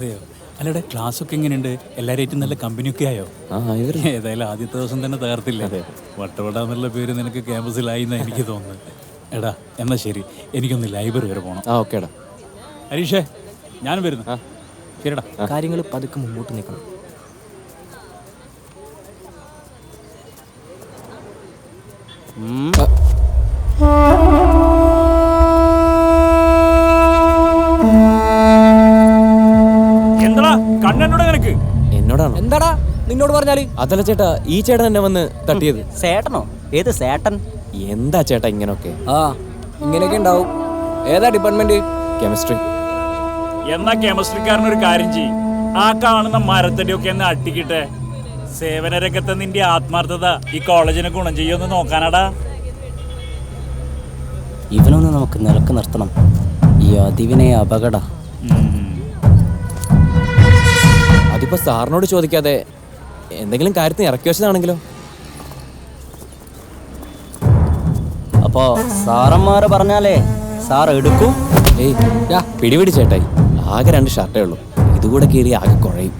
അതെയോ? അല്ലടെ ക്ലാസ് ഒക്കെ എങ്ങനെയുണ്ട് എല്ലാവരും നല്ല കമ്പനിയൊക്കെ ആയോ? ഏതായാലും ആദ്യത്തെ ദിവസം തന്നെ തകർത്തില്ല? വട്ടവട എന്നുള്ള പേര് നിനക്ക് ക്യാമ്പസിലായി എന്നാ എനിക്ക് തോന്നുന്നത്. എടാ എന്നാ ശരി. എനിക്കൊന്ന് ലൈബ്രറി വരെ പോകണം ആ ഓക്കേടാ. ഹരീഷേ ഞാനും വരുന്നു. ശരിടാ കാര്യങ്ങൾ പതുക്കെ മുമ്പോട്ട് നിൽക്കണം എന്താടാ എന്താടാ നിന്നോട് പറഞ്ഞാൽ? അതല്ല ചേട്ടാ ഈ ചേട്ടൻ എന്നെ വന്ന് തട്ടിയത്. സേട്ടനോ? ഏത് സേട്ടൻ? എന്താ ചേട്ടാ ഇങ്ങനൊക്കെ? ആ ഇങ്ങനെയൊക്കെ ഉണ്ടാവും. ഏതാ ഡിപ്പാർട്ട്മെന്റ് കെമിസ്ട്രി എന്നാ കെമിസ്ട്രിക്കാരൻ ഒരു കാര്യം ചെയ്യും. ആ കാണുന്ന മരത്തടി ഒക്കെ എന്നെ അട്ടിക്കിട്ടെ. സേവന രംഗത്തെ നിന്റെ ആത്മാർത്ഥത ഈ കോളേജിനെ ഗുണം ചെയ്യുമെന്ന് നോക്കാനാടാ. ഇവനൊന്ന് നമുക്ക് നിലയ്ക്ക് നിർത്തണം. ഈ അതിവിനെ അപകട. അതിപ്പോ സാറിനോട് ചോദിക്കാതെ എന്തെങ്കിലും കാര്യത്തിന് ഇറക്കി വെച്ചതാണെങ്കിലോ? അപ്പോ സാറന്മാര് പറഞ്ഞാലേ സാർ എടുക്കും. ഏയ് യാ, പിടിപിടി ചേട്ടായി. ആകെ രണ്ട് ഷർട്ടേ ഉള്ളൂ. ഇതുകൂടെ കീറി ആകെ കുഴയും.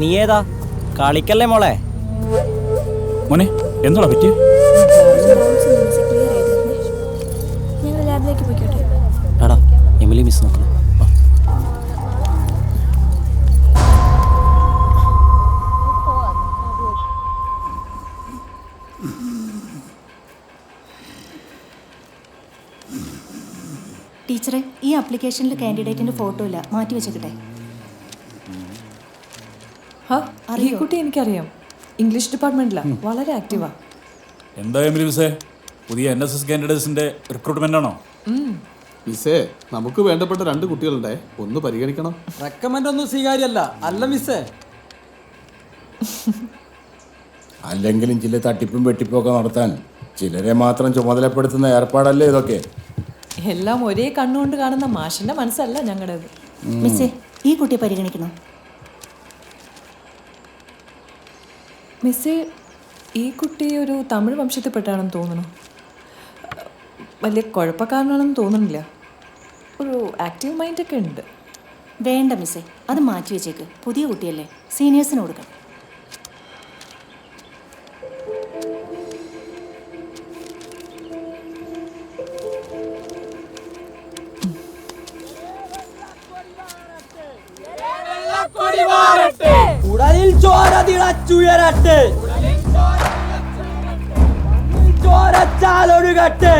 നീ ഏതാ കളിക്കല്ലേ മോളെ? മോനെ എന്താ പറ്റി എടാ എമിലി മിസ് നോക്കണം ടീച്ചറെ ഈ ആപ്ലിക്കേഷനിൽ കാൻഡിഡേറ്റിന്റെ ഫോട്ടോ ഇല്ല. മാറ്റി വെച്ചേക്കട്ടെ. ഹാ ഈ കുട്ടി എനിക്കറിയാം. ഇംഗ്ലീഷ് ഡിപ്പാർട്ട്മെന്റിലാണ് വളരെ ആക്റ്റീവാ എന്താ എമിലിസേ പുതിയ എൻ എസ് എസ് കാൻഡിഡേറ്റ്സിന്റെ റിക്രൂട്ട്മെന്റ് ആണോ? മിസ്സേ നമുക്ക് വേണ്ടപ്പെട്ട രണ്ട് കുട്ടികളുണ്ടേ. ഒന്ന് പരിഗണിക്കണം. റെക്കമെൻഡ് ഒന്നും സ്വീകാര്യമല്ല. അല്ല മിസ്സേ. അല്ലെങ്കിലും ചില തട്ടിപ്പും വെട്ടിപ്പും ഒക്കെ നടത്താൻ ചിലരെ മാത്രം ചുമതലപ്പെടുത്തുന്ന ഏർപ്പാടല്ലേ ഇതൊക്കെ? എല്ലാം ഒരേ കണ്ണുകൊണ്ട് കാണുന്ന മാഷിന്റെ മനസ്സല്ല ഞങ്ങളുടേത്. മിസ്സേ ഈ കുട്ടിയെ പരിഗണിക്കണം? മിസ്സേ ഈ കുട്ടി ഒരു തമിഴ് വംശത്തിൽപ്പെട്ടാണെന്ന് തോന്നുന്നു. വലിയ കുഴപ്പക്കാരനാണെന്ന് തോന്നുന്നില്ല. ഒരു ആക്റ്റീവ് മൈൻഡൊക്കെ ഉണ്ട്. വേണ്ട മിസ്സേ അത് മാറ്റി വെച്ചേക്ക്. പുതിയ കുട്ടിയല്ലേ സീനിയേഴ്സിന് കൊടുക്കാം ഉടലിൽ ചോര തിളച്ചുയരട്ടെ. ചോരച്ചാലൊഴുകട്ടെ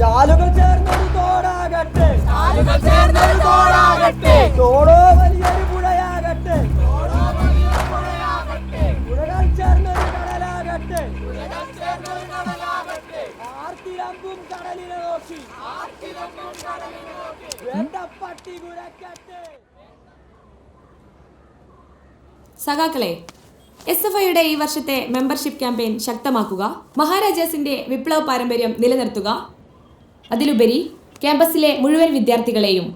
ചാലുകൾ ചേർന്നൊരു തോടാകട്ടെ. തോടോ വലിയൊരു സഖാക്കളെ എസ് എഫ് ഐയുടെ ഈ വർഷത്തെ മെമ്പർഷിപ്പ് ക്യാമ്പയിൻ ശക്തമാക്കുക മഹാരാജാസിന്റെ വിപ്ലവ പാരമ്പര്യം നിലനിർത്തുക. അതിലുപരി ക്യാമ്പസിലെ മുഴുവൻ വിദ്യാർത്ഥികളെയും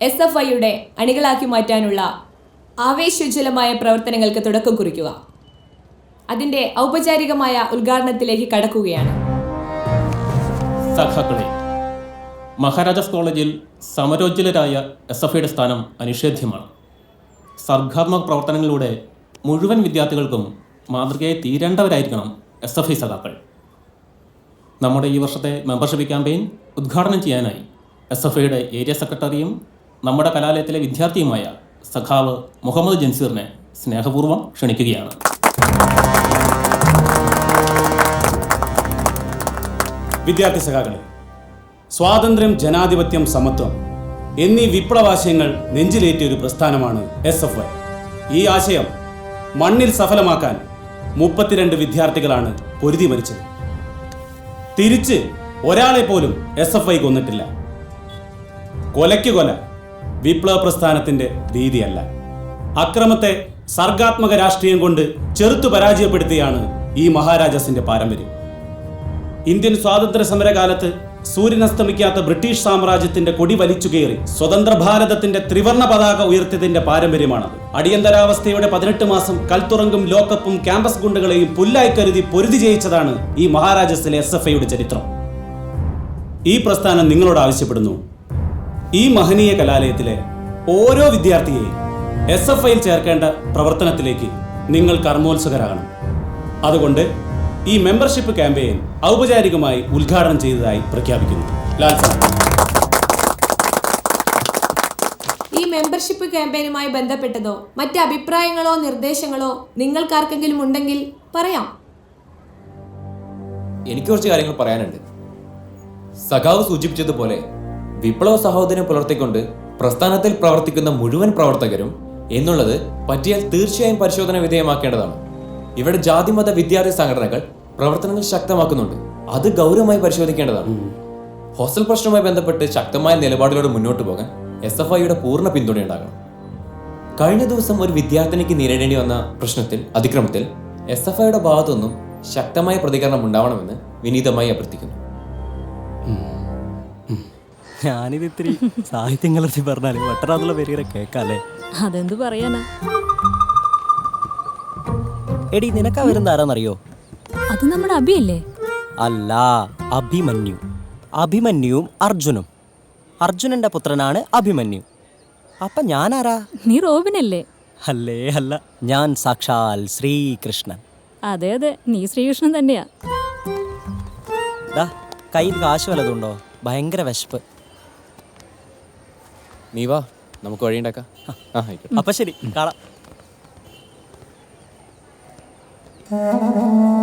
എസ് എഫ് ഐയുടെ അണികളാക്കി മാറ്റാനുള്ള ആവേശോജ്വലമായ പ്രവർത്തനങ്ങൾക്ക് തുടക്കം കുറിക്കുക. അതിന്റെ ഔപചാരികമായ ഉദ്ഘാടനത്തിലേക്ക് കടക്കുകയാണ്. സഖാക്കളെ മഹാരാജാസ് കോളേജിൽ സമരോജ്വലരായ എസ് എഫ് ഐയുടെ സ്ഥാനം അനിഷേധ്യമാണ്. സർഗാത്മക പ്രവർത്തനങ്ങളിലൂടെ മുഴുവൻ വിദ്യാർത്ഥികൾക്കും മാതൃകയായി തീരേണ്ടവരായിരിക്കണം എസ് എഫ് ഐ സഖാക്കൾ. നമ്മുടെ ഈ വർഷത്തെ മെമ്പർഷിപ്പ് ക്യാമ്പയിൻ ഉദ്ഘാടനം ചെയ്യാനായി എസ് എഫ് ഐയുടെ ഏരിയ സെക്രട്ടറിയും നമ്മുടെ കലാലയത്തിലെ വിദ്യാർത്ഥിയുമായ സഖാവ് മുഹമ്മദ് ജൻസീറിനെ സ്നേഹപൂർവം ക്ഷണിക്കുകയാണ്. വിദ്യാർത്ഥി സഖാക്കളെ സ്വാതന്ത്ര്യം ജനാധിപത്യം സമത്വം എന്നീ വിപ്ലവാശയങ്ങൾ നെഞ്ചിലേറ്റിയ ഒരു പ്രസ്ഥാനമാണ് എസ് എഫ് ഐ. ഈ ആശയം മണ്ണിൽ സഫലമാക്കാൻ മുപ്പത്തിരണ്ട് വിദ്യാർത്ഥികളാണ് പൊരുതി മരിച്ചത്. തിരിച്ച് ഒരാളെ പോലും എസ് എഫ് ഐ കൊന്നിട്ടില്ല. കൊലയ്ക്ക് കൊല വിപ്ലവ പ്രസ്ഥാനത്തിന്റെ രീതിയല്ല. അക്രമത്തെ സർഗാത്മക രാഷ്ട്രീയം കൊണ്ട് ചെറുത്തു പരാജയപ്പെടുത്തിയാണ് ഈ മഹാരാജാസിന്റെ പാരമ്പര്യം. ഇന്ത്യൻ സ്വാതന്ത്ര്യ സമരകാലത്ത് സൂര്യനസ്തമിക്കാത്ത ബ്രിട്ടീഷ് സാമ്രാജ്യത്തിന്റെ കൊടി വലിച്ചു കയറി സ്വതന്ത്ര ഭാരതത്തിന്റെ ത്രിവർണ പതാക ഉയർത്തിയതിന്റെ പാരമ്പര്യമാണത്. അടിയന്തരാവസ്ഥയുടെ പതിനെട്ട് മാസം കൽത്തുറങ്കും ലോക്കപ്പും ക്യാമ്പസ് ഗുണ്ടുകളെയും പുല്ലായി കരുതി പൊരുതി ജയിച്ചതാണ് ഈ മഹാരാജസിലെ എസ് എഫ് ഐയുടെ ചരിത്രം. ഈ പ്രസ്ഥാനം നിങ്ങളോട് ആവശ്യപ്പെടുന്നു. ഈ മഹനീയ കലാലയത്തിലെ ഓരോ വിദ്യാർത്ഥിയെയും എസ് എഫ് ഐയിൽ ചേർക്കേണ്ട പ്രവർത്തനത്തിലേക്ക് നിങ്ങൾ കർമ്മോത്സുകരാകണം. അതുകൊണ്ട് ഈ മെമ്പർഷിപ്പ് ക്യാമ്പയിൻ ഔപചാരികമായി ഉദ്ഘാടനം ചെയ്തതായി പ്രഖ്യാപിക്കുന്നു. ലാൽ സാർ. ഈ മെമ്പർഷിപ്പ് ക്യാമ്പയിനുമായി ബന്ധപ്പെട്ടതോ മറ്റ് അഭിപ്രായങ്ങളോ നിർദ്ദേശങ്ങളോ നിങ്ങൾക്കാർക്കെങ്കിലും ഉണ്ടെങ്കിൽ പറയാം. എനിക്ക് കുറച്ച് കാര്യങ്ങൾ പറയാനുണ്ട്. സഖാവ് സൂചിപ്പിച്ചതുപോലെ വിപ്ലവ സഹോദരനെ പുലർത്തിക്കൊണ്ട് പ്രസ്ഥാനത്തിൽ പ്രവർത്തിക്കുന്ന മുഴുവൻ പ്രവർത്തകരും എന്നുള്ളത് പറ്റിയാൽ തീർച്ചയായും പരിശോധന വിധേയമാക്കേണ്ടതാണ്. ഇവിടെ ജാതിമത വിദ്യാർത്ഥി സംഘടനകൾ പ്രവർത്തനങ്ങൾ ശക്തമാക്കുന്നുണ്ട്. അത് ഗൗരവമായി പരിശോധിക്കേണ്ടതാണ്. ഹോസ്റ്റൽ പ്രശ്നവുമായി ബന്ധപ്പെട്ട് ശക്തമായ നിലപാടിലൂടെ മുന്നോട്ട് പോകാൻ എസ് എഫ് ഐയുടെ പൂർണ പിന്തുണയുണ്ടാകണം കഴിഞ്ഞ ദിവസം ഒരു വിദ്യാർത്ഥിനിക്ക് നേരിടേണ്ടി വന്ന പ്രശ്നത്തിൽ അതിക്രമത്തിൽ എസ് എഫ് ഐയുടെ ഭാഗത്തുനിന്നും ശക്തമായ പ്രതികരണം ഉണ്ടാവണമെന്ന് വിനീതമായി അഭ്യർത്ഥിക്കുന്നു. ഞാനിത് ഇത്തിരി സാഹിത്യം കലർത്തി പറഞ്ഞാലും വെട്ടറാന്നുള്ള പേരുകളെ കേക്കാല്ലേ അതെന്ത് പറയാനാ? എടി നിനക്ക് അവരെന്താ ആരാന്നറിയോ? അത് നമ്മുടെ അഭിയല്ലേ അല്ല? അഭിമന്യു. അഭിമന്യുവും അർജുനും. അർജുനന്റെ പുത്രനാണ് അഭിമന്യു. അപ്പൊ ഞാനാരാ? നീ റോബിനല്ലേ അല്ലേ? അല്ല ഞാൻ സാക്ഷാൽ ശ്രീകൃഷ്ണൻ. അതെ അതെ നീ ശ്രീകൃഷ്ണൻ തന്നെയാ. ദാ കയ്യിൽ കാശ് വല്ലതുണ്ടോ ഭയങ്കര വിശപ്പ്. നീ വാ നമുക്ക് വഴിയുണ്ടാക്കാം. അപ്പൊ ശരി കാണാം. 嗯。